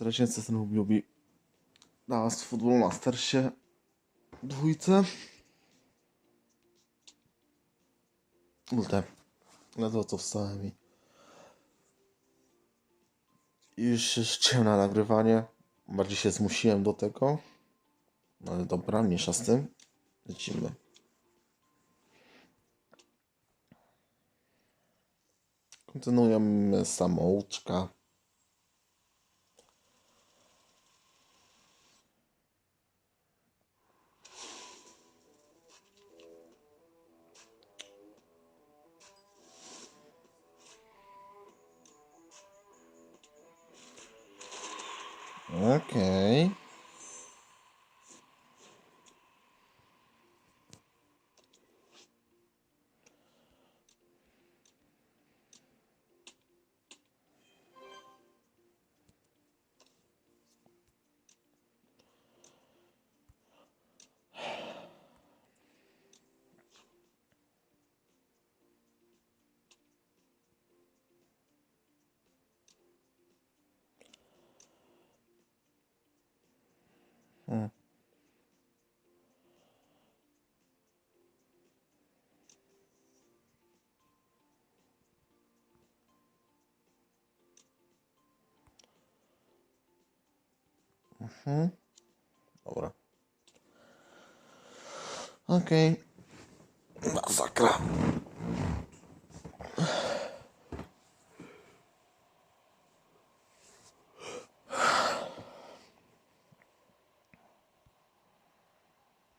Teraz jest ten lubi nas w Football Mastersie dwójce. Kurde, ledwo co wstałem i już się rzuciłem na nagrywanie. Bardziej się zmusiłem do tego. No ale dobra, mniejsza z tym. Lecimy. Kontynuujemy samouczka. Okej. Mhm. Dobra. Okej. Masakra.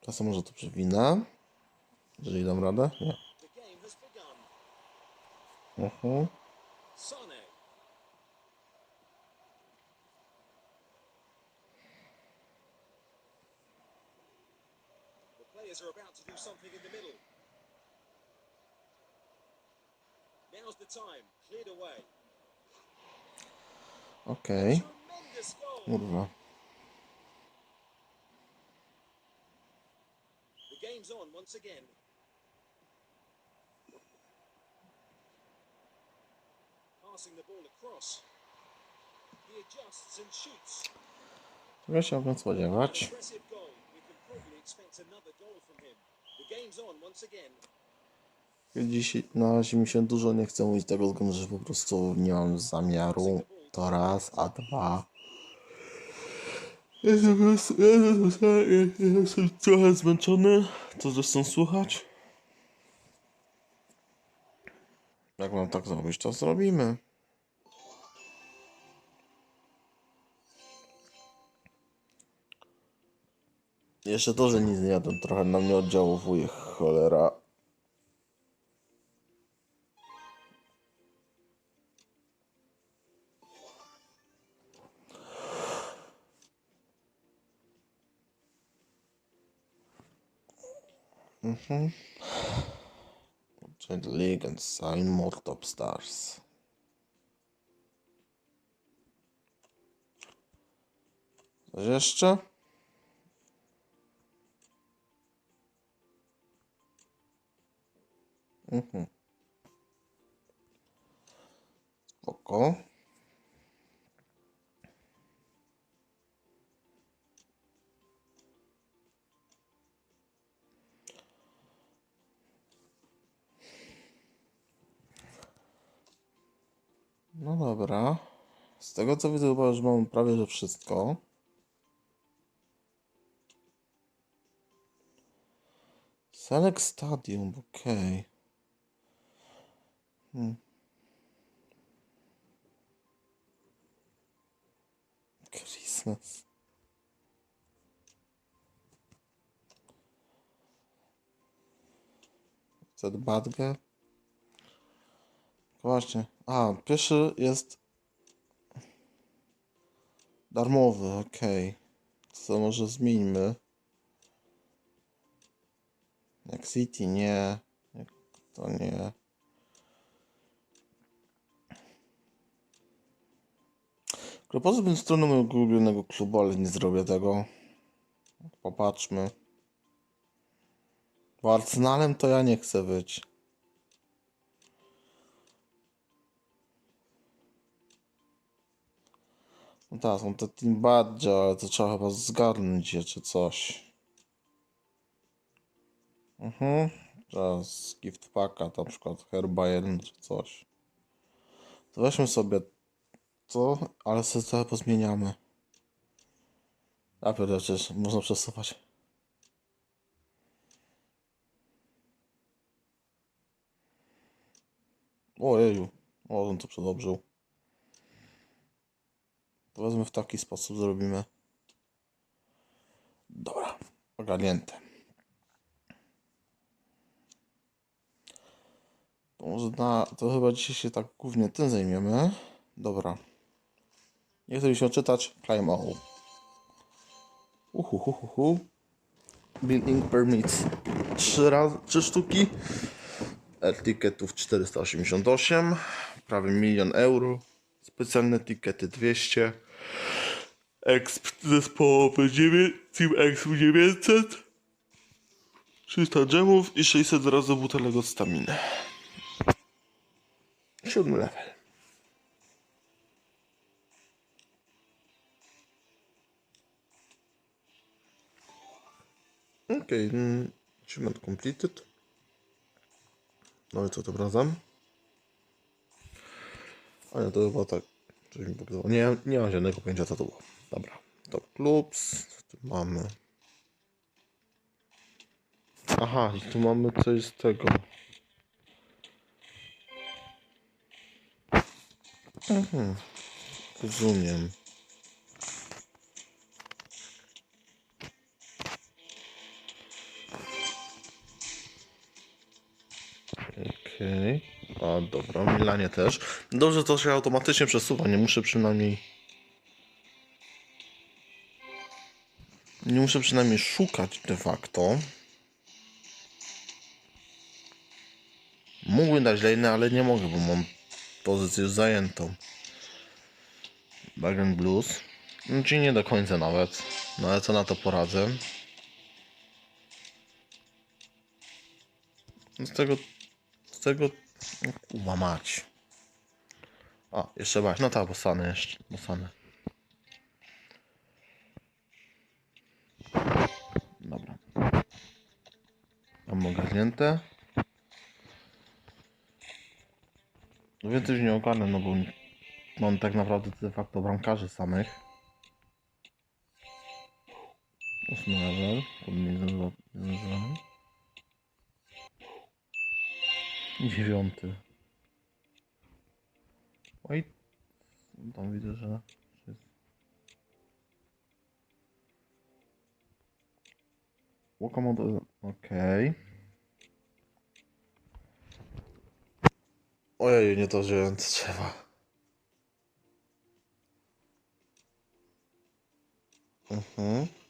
Czasem może to przewinę. Jeżeli dam radę. Nie. Mhm. Players are about to do something in the middle. Now's the time. Cleared away. Okej. Tremendous goal. Kurwa. The game's on once again. Passing the ball across. He adjusts and shoots. Czego się spodziewać? Dzisiaj na razie mi się dużo nie chce mówić tego względu, że po prostu nie mam zamiaru. To raz, a dwa. Jestem, prostu- jestem, jestem trochę zmęczony, co zresztą słuchać. Jak mam tak zrobić, to zrobimy. Jeszcze to, że nic nie jadłem, trochę na mnie oddziałuje cholera. Mhm. Giant League and sign more top stars. Coś jeszcze? Mhm. Spoko. No dobra. Z tego co widzę, chyba już mam prawie że wszystko. Select Stadium, okej. Hmm. Christmas. Zadbadgę. Właśnie. A, pierwszy jest darmowy, okej. Co może zmieńmy? Jak City nie. To nie. Propozycję stronę mojego ulubionego klubu, ale nie zrobię tego. Popatrzmy. Bo Arsenalem to ja nie chcę być. No tak, są te team badge, ale to trzeba chyba zgarnąć je czy coś. Mhm. Teraz gift packa, na przykład Herbayern czy coś. To weźmy sobie to, ale sobie trochę pozmieniamy. Pewnie przecież można przesuwać. Ojeju, o, on to przedobrzył. To wezmę w taki sposób, zrobimy. Dobra, ogarnięte. To może na, to chyba dzisiaj się tak głównie tym zajmiemy. Dobra. Nie chcę mi się czytać. Climb all. Uhuhuhuhu. Building permits. Trzy razy, trzy sztuki. Etykietów 488. Prawie milion euro. Specjalne etykiety 200. Exp zespołowy 9. Team Exp 900. 300 dżemów i 600 razy butelek od staminy. Siódmy level. Okej, okay, achievement completed. No i co tym razem? A nie, to chyba tak. Coś mi pokazało. Nie, nie mam żadnego pojęcia co to było. Dobra. To clubs. Tu mamy. Aha, i tu mamy coś z tego. Mhm. Rozumiem. Okej. A dobra, Milanie też. Dobrze, to się automatycznie przesuwa, nie muszę przynajmniej... Nie muszę przynajmniej szukać de facto. Mógłbym dać lejny, ale nie mogę, bo mam pozycję już zajętą. Bagen Blues. No, Czyli nie do końca nawet. No ale co na to poradzę? Z tego... Tego... Kurwa mać. A, jeszcze mać. No tak, bosany jeszcze. Bosany. Dobra. Mam ogarnięte. No więcej już nie ogarnę, no bo mam tak naprawdę de facto bramkarzy samych. Ósmy level, podmieniony Dziewiąty. Oj, tam widzę, że. Wakamoto, okej. Ojej, nie to wziąłem, co trzeba. Mhm.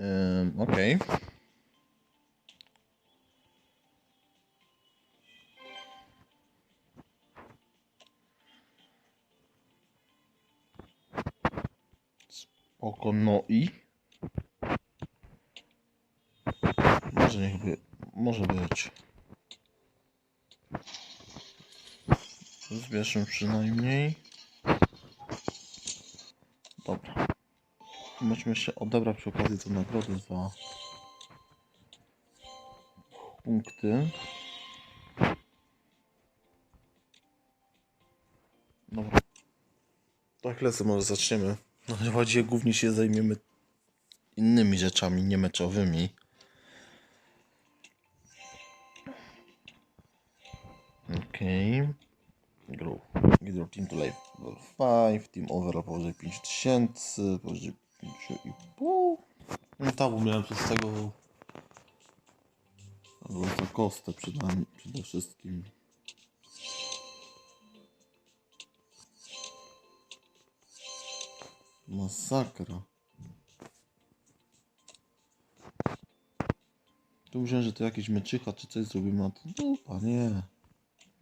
Ym, Okej. Spoko, no i? Może niech by, może być. Zbierzmy przynajmniej. Dobra. Możemy jeszcze odebrać przy okazji tę nagrodę za punkty. Dobra. Tak lecę, może zaczniemy. No właściwie głównie się zajmiemy innymi rzeczami, nie meczowymi. Okej. Okay. Grow. Team to level 5. Team overall powyżej 5000. Powyżej 5,5. No bo miałem przez tego... Albo za kostę przed nami, przede wszystkim. Masakra. Tu myślałem, że to jakieś meczycha czy coś zrobimy, a to dupa, nie.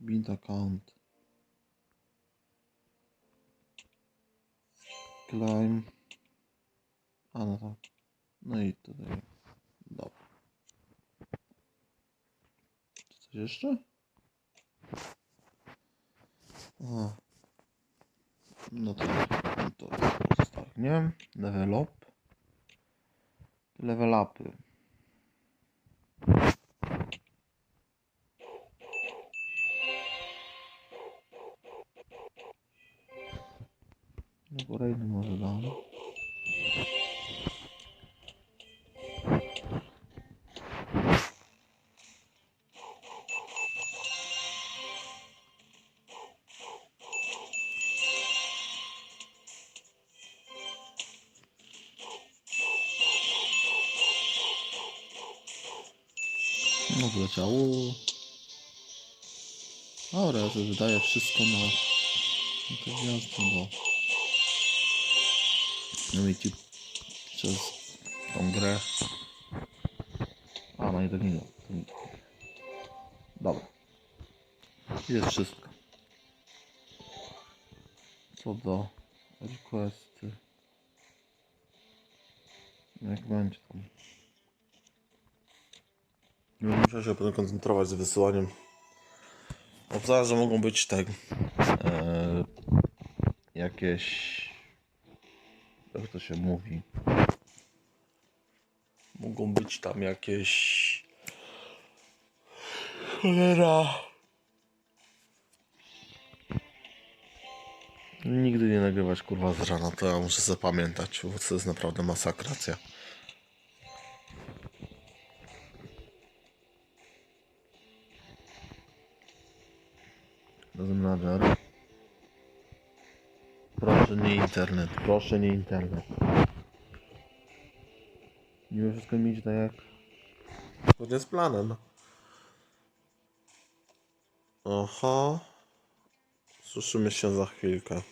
Bint account. Climb. A no tak. No i tutaj. Dobra. Czy coś jeszcze? A. No to, to zostanie. Level up. Level upy. No kolejny może dam. No wleciało. Dobra, ja wydaję wszystko na, na te gwiazdy, bo no i ci przez tą grę. A, no i to nie to nie. Dobra. Jest wszystko. Co do requesty. Jak będzie tam. Nie muszę się potem koncentrować z wysyłaniem. Obstawiam, że mogą być tak e, jakieś jak to się mówi? Mogą być tam jakieś cholera. Nigdy nie nagrywać kurwa z rana to ja muszę zapamiętać bo to jest naprawdę masakracja Matter. Proszę nie internet, proszę nie internet. Mimo wszystko mi idzie tak jak... Zgodnie z planem. Aha. Słyszymy się za chwilkę.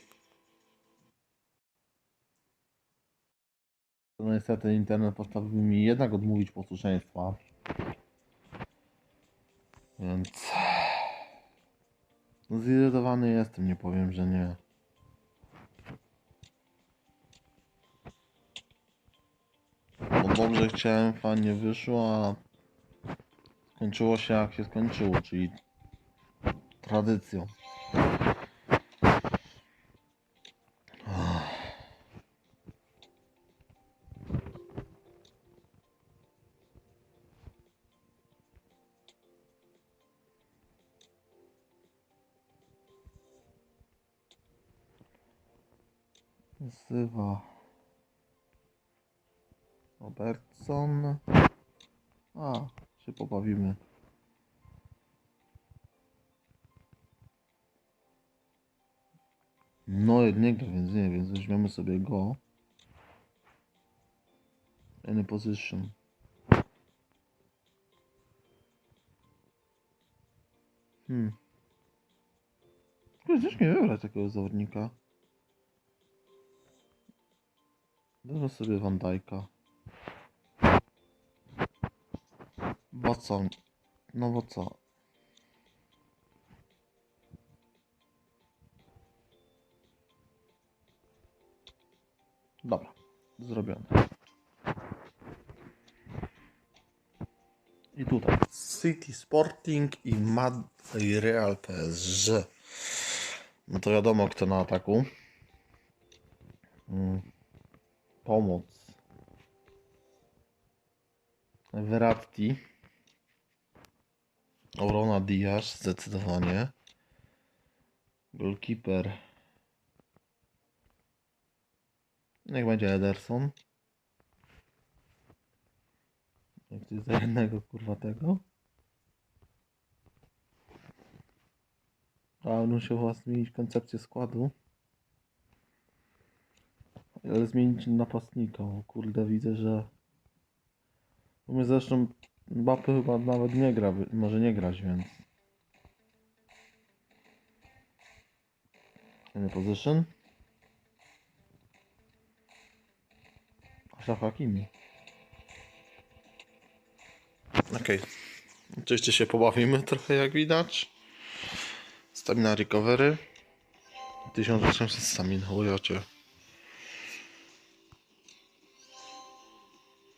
No niestety internet postanowił mi jednak odmówić posłuszeństwa. Więc... No zirytowany jestem, nie powiem, że nie. Bo dobrze chciałem, fajnie wyszło, a skończyło się jak się skończyło, czyli tradycją. Wzywa Robertson. A, się pobawimy. No jednego, więc nie, więc weźmiemy sobie go. Any position. Hmm. Ciężko mi wybrać takiego zawodnika. Wezmę sobie Van Dijk'a. Bo co? No bo co? Dobra, zrobione. I tutaj City Sporting i Mad Real PSG. No to wiadomo kto na ataku. Mm. Pomoc. Verratti. Orona Diaz zdecydowanie. Goalkeeper. Niech będzie Ederson. Jak jest za jednego kurwa tego? A on musiał chyba zmienić koncepcję składu. Ale zmienić napastnika. O kurde, widzę, że. Mnie zresztą Mbappé chyba nawet nie gra, może nie grać, więc. Any position? Szafakimi. Okej. Oczywiście się pobawimy trochę jak widać. Stamina recovery. 1800 stamina, ujocie.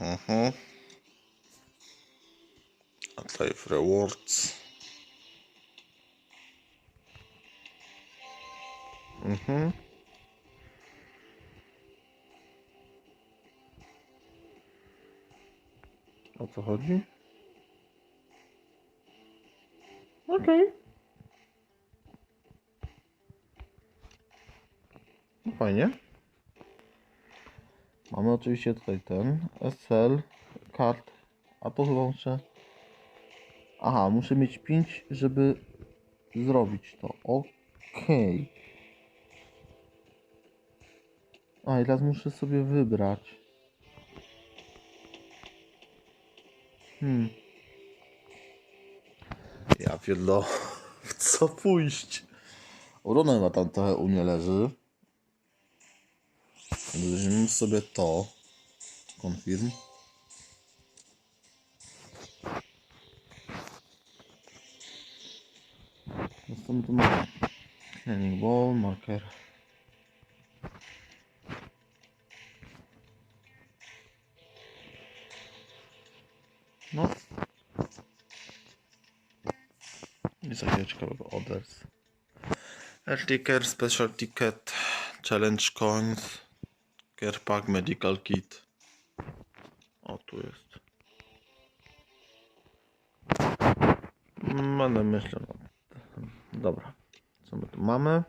Mhm. Life rewards. Mhm. O co chodzi? Okej. No fajnie. Mamy oczywiście tutaj ten SL kart. A to chyba muszę. Aha, muszę mieć 5, żeby zrobić to. Okej. A i teraz muszę sobie wybrać. Hmm. Ja pierdolę. W co pójść? Urona chyba tam trochę u mnie leży. Weźmiemy sobie to. Confirm. No tu ball, marker. No. Nic takiego ciekawego. Others. Air special ticket, challenge coins, care pack, medical kit. O, tu jest. Będę myślał. tym. Dobra. Co my tu mamy?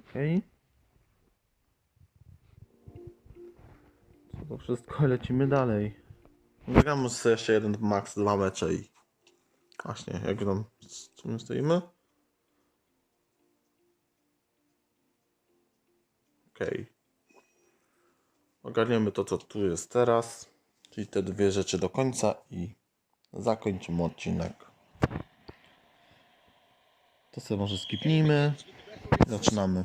Okej. Co to wszystko? Lecimy dalej. Zagramy sobie jeszcze jeden max, dwa mecze i... Właśnie, jak tam... Co my stoimy? Okej. Ogarniemy to, co tu jest teraz. Czyli te dwie rzeczy do końca i zakończymy odcinek. To sobie może skipnijmy. Zaczynamy.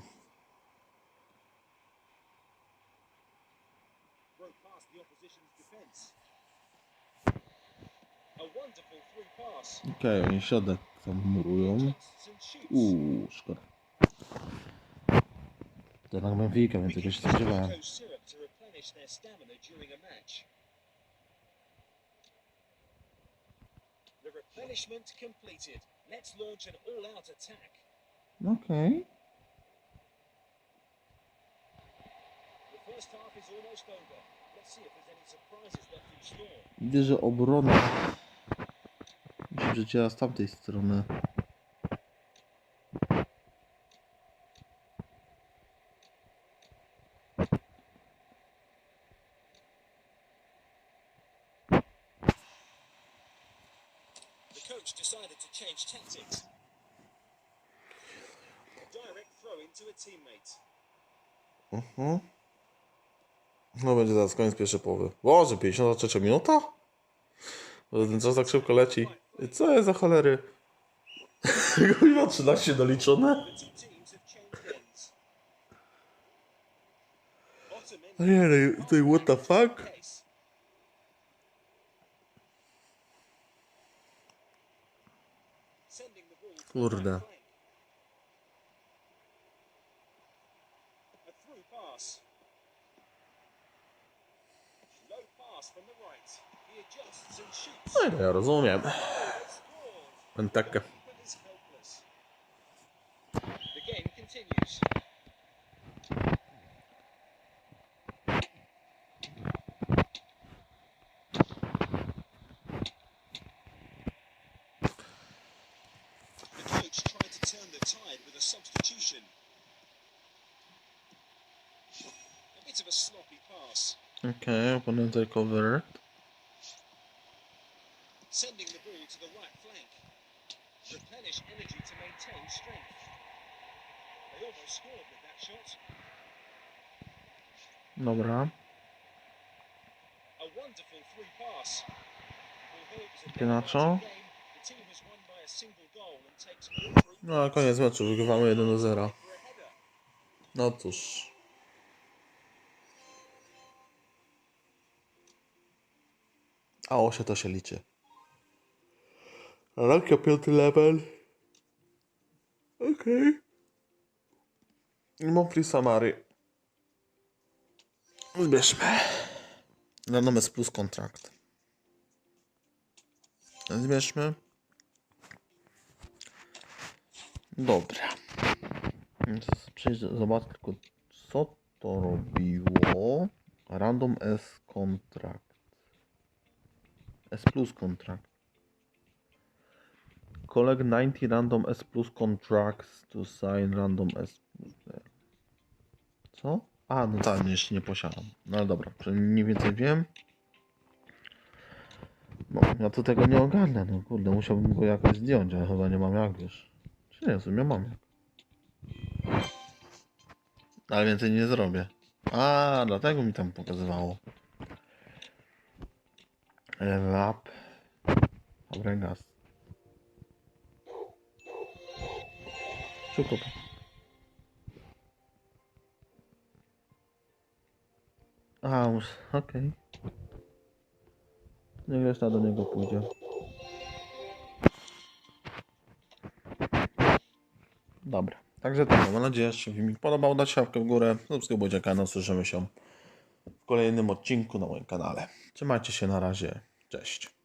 Okej, oni środek tam murują. Uuu, szkoda. To jednak Benfica, więc jakoś się spodziewałem. Glucose syrup to replenish their stamina during a match. The replenishment completed. Let's launch an all-out attack. Okej. The first half is almost over. Let's see if there's any surprises left in store. Widzę, że obrona mi się działa z tamtej strony. The coach decided to change tactics. Direct throw into a teammate. Mhm. No będzie zaraz koniec pierwszej połowy. Boże, 53 minuta? Ten czas tak szybko leci. Co jest za cholery? Chyba 13 doliczone? Nie, no, what the fuck? pace. Sending the ball to the Kurde. right flank. A through pass. Low pass from the right. He adjusts and shoots. No i to ja rozumiem. Scored. Pentakę. Keeper is helpless. The game continues. The coach tried to turn the tide with a substitution. A bit of a sloppy pass, Opponent recover. sending the ball to the right flank. Replenish energy to maintain strength. They almost scored with that shot. Dobra. A wonderful through pass. No a koniec meczu, wygrywamy 1 do 0. for a header. No cóż. A 8 to się liczy. Ranka piąty level. Okej. I mam free Samary. Zbierzmy. Random S plus kontrakt. Zbierzmy. Dobra. Przejdź, zobacz tylko, co to robiło. Random S kontrakt. S plus kontrakt. Collect 90 random S plus contracts to sign random S. Co? A, no tak, no jeszcze nie posiadam. No dobra, przynajmniej mniej więcej wiem. No, ja to tego nie ogarnę, no kurde, musiałbym go jakoś zdjąć, ale chyba nie mam jak, wiesz. Czy nie, w sumie mam jak. Ale więcej nie zrobię. A, dlatego mi tam pokazywało. Lap. Fabregas. Szybko. A, okej. Niech reszta do niego pójdzie. Dobra. Także tak, mam nadzieję, że się filmik podobał. Dać łapkę w górę, subskrybujcie kanał, słyszymy się w kolejnym odcinku na moim kanale. Trzymajcie się na razie. Cześć.